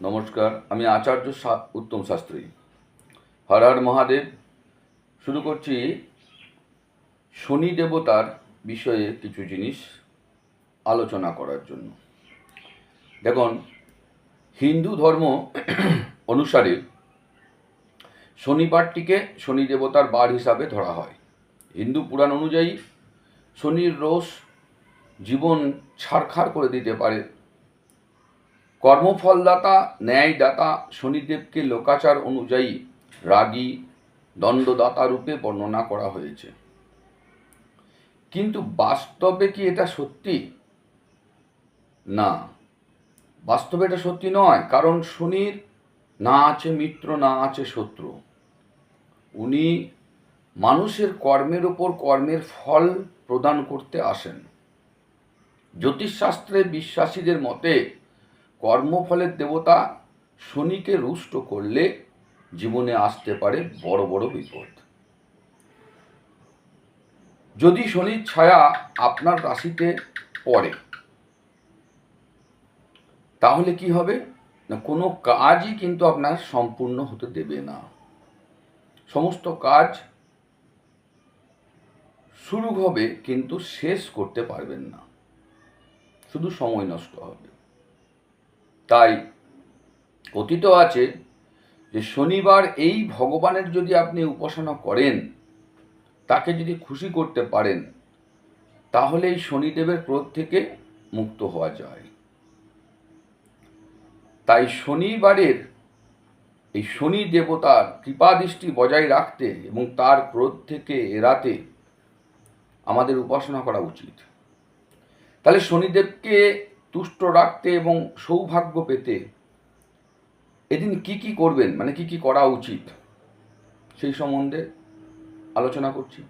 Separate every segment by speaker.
Speaker 1: নমস্কার, আমি আচার্য উত্তম শাস্ত্রী। হর হর মহাদেব, শুরু করছি শনি দেবতার বিষয়ে কিছু জিনিস আলোচনা করার জন্য। দেখুন, হিন্দু ধর্ম অনুসারে শনিবারটিকে শনি দেবতার বার হিসাবে ধরা হয়। হিন্দু পুরাণ অনুযায়ী শনির রোষ জীবন ছাড়খাড় করে দিতে পারে। কর্মফলদাতা, ন্যায়দাতা, শনিদেবকে লোকাচার অনুযায়ী রাগী, দণ্ডদাতা রূপে বর্ণনা করা হয়েছে। কিন্তু বাস্তবে কি এটা সত্যি? না। বাস্তবে এটা সত্যি নয়, কারণ শনির না আছে মিত্র, না আছে শত্রু। উনি মানুষের কর্মের ওপর কর্মের ফল প্রদান করতে আসেন। জ্যোতিষশাস্ত্রে বিশ্বাসীদের মতে কর্মফলের দেবতা শনিকে রুষ্ট করলে জীবনে আসতে পারে বড় বড় বিপদ। যদি শনির ছায়া আপনার রাশিতে পড়ে, তাহলে কি হবে? না, কোনো কাজই কিন্তু আপনার সম্পূর্ণ হতে দেবে না। সমস্ত কাজ শুরু হবে কিন্তু শেষ করতে পারবেন না। শুধু সময় নষ্ট হবে। তাই কথিত আছে যে শনিবার এই ভগবানের যদি আপনি উপাসনা করেন, তাকে যদি খুশি করতে পারেন, তাহলে এই শনিদেবের ক্রোধ থেকে মুক্ত হওয়া যায়। তাই শনিবারের এই শনি দেবতার কৃপাদৃষ্টি বজায় রাখতে এবং তার ক্রোধ থেকে এড়াতে আমাদের উপাসনা করা উচিত। তাহলে শনিদেবকে তুষ্ট রাখতে এবং সৌভাগ্য পেতে এদিন কি কি করবেন? মানে কি কি করা উচিত? সেই সম্বন্ধে আলোচনা করছি।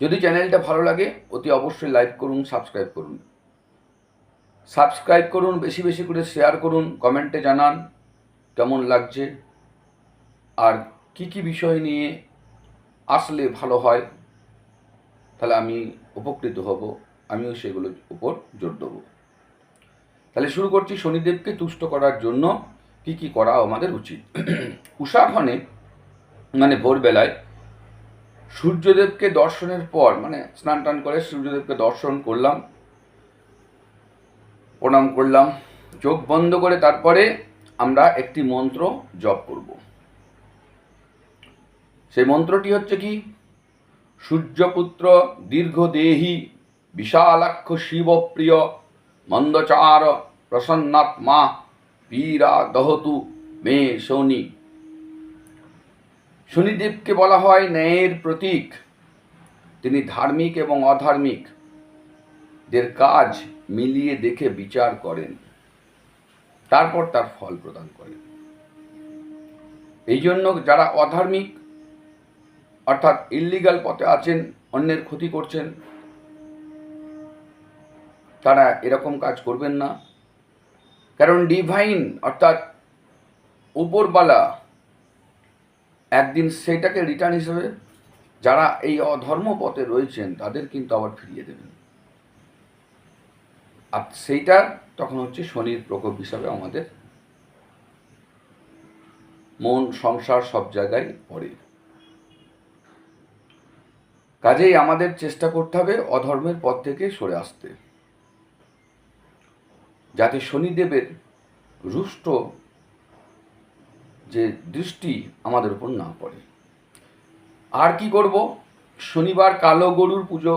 Speaker 1: যদি চ্যানেলটা ভালো লাগে, অতি অবশ্যই লাইক করুন, সাবস্ক্রাইব করুন। সাবস্ক্রাইব করুন, বেশি বেশি করে শেয়ার করুন, কমেন্টে জানান কেমন লাগছে। আর কি কি বিষয় নিয়ে আসলে ভালো হয়, তাহলে আমি উপকৃত হব। আমিও সেগুলোর উপর জোর দেবো। তাহলে শুরু করছি শনিদেবকে তুষ্ট করার জন্য কি কি করা আমাদের উচিত। উষাক্ষণে মানে ভোরবেলায় সূর্যদেবকে দর্শনের পর মানে স্নান টান করে সূর্যদেবকে দর্শন করলাম, প্রণাম করলাম, চোখ বন্ধ করে তারপরে আমরা একটি মন্ত্র জপ করব। সেই মন্ত্রটি হচ্ছে কি? সূর্যপুত্র দীর্ঘদেহী বিশালাক্ষ শিবপ্রিয় মন্দচার প্রসন্নাত্মা, পীরা দহতু মে শনি। শনিদেবকে বলা হয় ন্যায়ের প্রতীক। তিনি ধার্মিক এবং অধার্মিক। দের কাজ মিলিয়ে দেখে বিচার করেন। তারপর তার ফল প্রদান করেন। এই জন্য যারা অধার্মিক, অর্থাৎ ইল্লিগাল পথে আছেন, অন্যের ক্ষতি করছেন তারা এরকম কাজ করবেন না। কারণ ডিভাইন অর্থাৎ উপরবালা, একদিন সেটাকে রিটার্ন হিসেবে যারা এই অধর্ম পথে রয়েছেন, তাদের কিন্তু আবার ফিরিয়ে দেবেন। আর সেইটা তখন হচ্ছে শনির প্রকোপ হিসাবে আমাদের মন, সংসার সব জায়গায় পড়ে। কাজেই আমাদের চেষ্টা করতে হবে অধর্মের পথ থেকে সরে আসতে। যাতে শনিদেবের রুষ্ট যে দৃষ্টি আমাদের উপর না পড়ে। আর কি করব? শনিবার কালো গরুর পুজো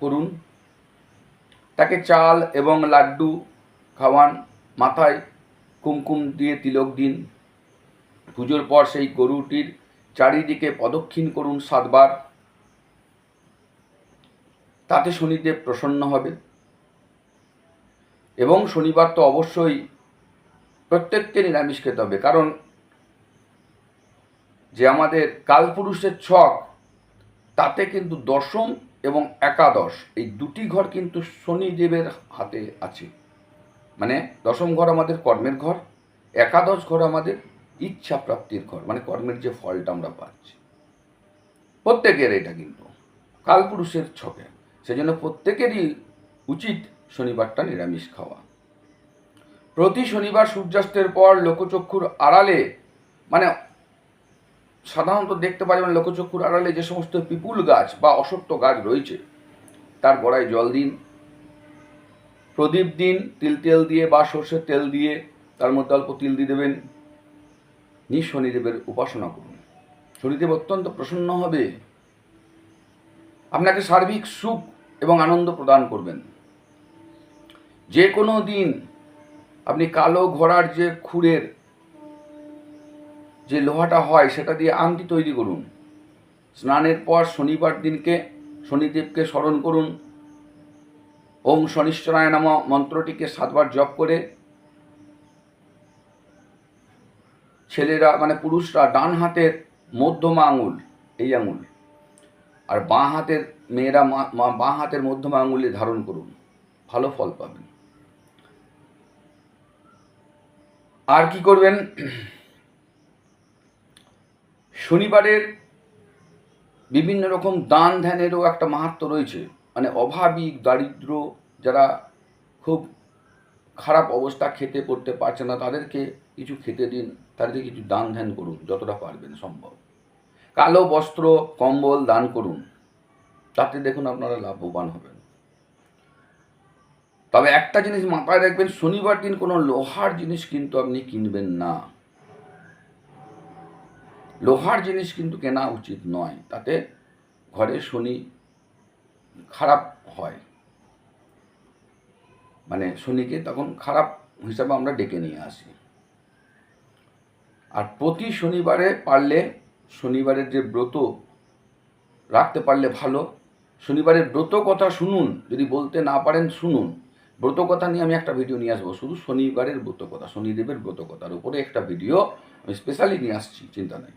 Speaker 1: করুন। তাকে চাল এবং লাড্ডু খাওয়ান, মাথায় কুমকুম দিয়ে তিলক দিন। পুজোর পর সেই গরুটির চারিদিকে প্রদক্ষিণ করুন সাতবার। তাতে শনিদেব প্রসন্ন হবে। এবং শনিবার তো অবশ্যই প্রত্যেককে নিরামিষ খেতে হবে। কারণ যে আমাদের কালপুরুষের ছক, তাতে কিন্তু দশম এবং একাদশ, এই দুটি ঘর কিন্তু শনিদেবের হাতে আছে। মানে দশম ঘর আমাদের কর্মের ঘর, একাদশ ঘর আমাদের ইচ্ছা প্রাপ্তির ঘর মানে কর্মের যে ফলটা আমরা পাচ্ছি। প্রত্যেকের এটা কিন্তু, কালপুরুষের ছকে। সেজন্য প্রত্যেকেরই উচিত শনিবারটা নিরামিষ খাওয়া। প্রতি শনিবার সূর্যাস্তের পর লোকচক্ষুর আড়ালে মানে সাধারণত দেখতে পারি পারবেন লোকচক্ষুর আড়ালে যে সমস্ত পিপুল গাছ বা অসত্য গাছ রয়েছে, তার গোড়ায় জল দিন। প্রদীপ দিন, তিল তেল দিয়ে বা সর্ষের তেল দিয়ে, তার মধ্যে অল্প তিল দিয়ে দেবেন। নিজ শনিদেবের উপাসনা করুন। শনিদেব অত্যন্ত প্রসন্ন হবে। আপনাকে সার্বিক সুখ এবং আনন্দ প্রদান করবেন। যে কোনো দিন আপনি কালো ঘোড়ার যে খুরের যে লোহাটা হয়, সেটা দিয়ে আংটি তৈরি করুন। স্নানের পর শনিবার দিনকে শনিদেবকে স্মরণ করুন। ওম শনিশ্চরায় নাম মন্ত্রটিকে সাতবার জপ করে ছেলেরা মানে পুরুষরা ডান হাতের মধ্যমা আঙুল, এই আঙুল, আর বাঁ হাতের মেয়েরা বাঁ হাতের মধ্যমা আঙুলে ধারণ করুন। ভালো ফল পাবেন। আর কি করবেন? শনিবারের বিভিন্ন রকম দান ধ্যানেরও একটা মাহাত্ম রয়েছে। মানে অভাবী, দারিদ্র যারা খুব খারাপ অবস্থা খেতে করতে পারছে না, তাদেরকে কিছু খেতে দিন, তাদেরকে কিছু দান ধ্যান করুন, যতটা পারবেন সম্ভব। কালো বস্ত্র, কম্বল দান করুন, তাতে দেখুন আপনারা লাভবান হবেন। তবে একটা জিনিস মাথায় রাখবেন, শনিবার দিন কোনো লোহার জিনিস কিন্তু আপনি কিনবেন না। লোহার জিনিস কিন্তু কেনা উচিত নয়, তাতে ঘরে শনি খারাপ হয়। মানে শনিকে তখন খারাপ হিসাবে আমরা ডেকে নিয়ে আসি। আর প্রতি শনিবারে পারলে, শনিবারের যে ব্রত রাখতে পারলে ভালো। শনিবারের ব্রত কথা শুনুন, যদি বলতে না পারেন শুনুন। ব্রত কথা নিয়ে আমি একটা ভিডিও নিয়ে আসব। শুধু শনিবারের ব্রত কথা শনিদেবের ব্রত কথার উপরে একটা ভিডিও আমি স্পেশালি নিয়ে আসছি, চিন্তা নেই।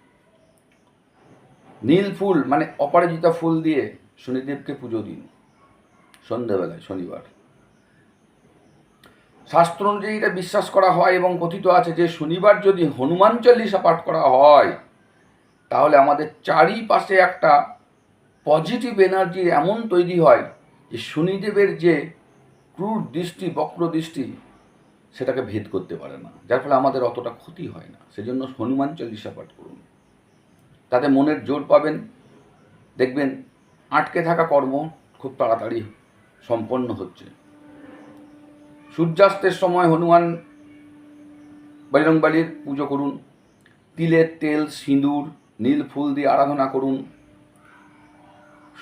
Speaker 1: নীল ফুল মানে অপরাজিতা ফুল দিয়ে শনিদেবকে পুজো দিন, সন্ধ্যাবেলায়, শনিবার। শাস্ত্র অনুযায়ী এটা বিশ্বাস করা হয় এবং কথিত আছে যে শনিবার যদি হনুমান চল্লিশা পাঠ করা হয়, তাহলে আমাদের চারিপাশে একটা পজিটিভ এনার্জি এমন তৈরি হয় যে শনিদেবের যে ক্রূর দৃষ্টি, বক্র দৃষ্টি সেটাকে ভেদ করতে পারে না। যার ফলে আমাদের অতটা ক্ষতি হয় না। সেজন্য হনুমান চল্লিশা পাঠ করুন। তাতে মনের জোর পাবেন। দেখবেন আটকে থাকা কর্ম খুব তাড়াতাড়ি সম্পন্ন হচ্ছে। সূর্যাস্তের সময় হনুমান বজরংবালির পুজো করুন। তিলের তেল, সিঁদুর, নীল ফুল দিয়ে আরাধনা করুন।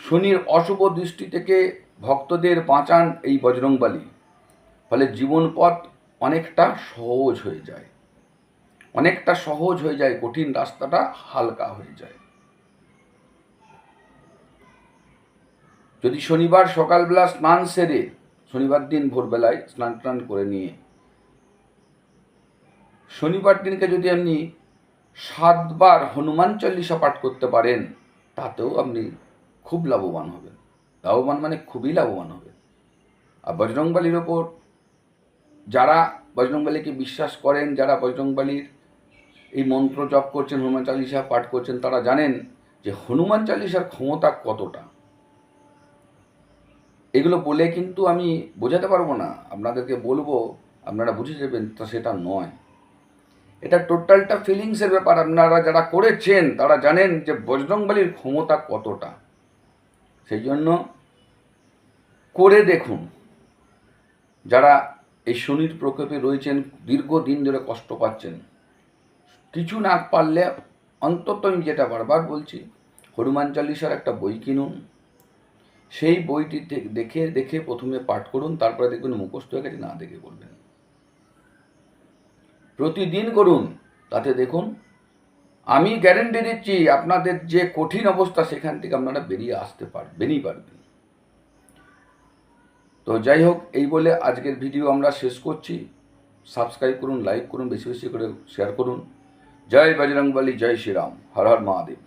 Speaker 1: শনির অশুভ দৃষ্টি থেকে ভক্তদের বাঁচান এই বজরংবালী। ফলে জীবন পথ অনেকটা সহজ হয়ে যায়। অনেকটা সহজ হয়ে যায়, কঠিন রাস্তাটা হালকা হয়ে যায়। যদি শনিবার সকালবেলা স্নান সেরে শনিবার দিন ভোরবেলায় স্নান টান করে নিয়ে, শনিবার দিনকে যদি আপনি সাতবার হনুমান চল্লিশা পাঠ করতে পারেন, তাতেও আপনি খুব লাভবান হবেন। লাভবান মানে খুবই লাভবান হবে। আর বজরংবালির ওপর যারা বজরংবালিকে বিশ্বাস করেন, যারা বজরংবালির এই মন্ত্র জপ করছেন, হনুমান চালিসা পাঠ করছেন, তারা জানেন যে হনুমান চালিসার ক্ষমতা কতটা। এগুলো বলে কিন্তু আমি বোঝাতে পারব না, আপনাদেরকে বলব, আপনারা বুঝে যাবেন তা সেটা নয়। এটা টোটালটা ফিলিংসের ব্যাপার, আপনারা যারা করেছেন, তারা জানেন যে বজরংবলির ক্ষমতা কতটা। সেই জন্য করে দেখুন। যারা এই শনির প্রকোপে রয়েছেন, দীর্ঘদিন ধরে কষ্ট পাচ্ছেন, কিছু না পারলে অন্তত আমি যেটা বারবার বলছি, হনুমান চালিসার একটা বই কিনুন। সেই বইটি দেখে দেখে প্রথমে পাঠ করুন, তারপরে দেখবেন মুখস্থ হয়ে গেছে, না দেখে করবেন। প্রতিদিন করুন, তাতে দেখুন আমি গ্যারেন্টি দিচ্ছি, আপনাদের যে কঠিন অবস্থা সেখান থেকে আপনারা বেরিয়ে আসতে পারবেনই পারবেন। তো যাই হোক, এই বলে আজকের ভিডিও আমরা শেষ করছি। সাবস্ক্রাইব করুন লাইক করুন, বেশি বেশি করে শেয়ার করুন। জয় বজরংবলী, জয় শ্রীরাম। হর হর মহাদেব।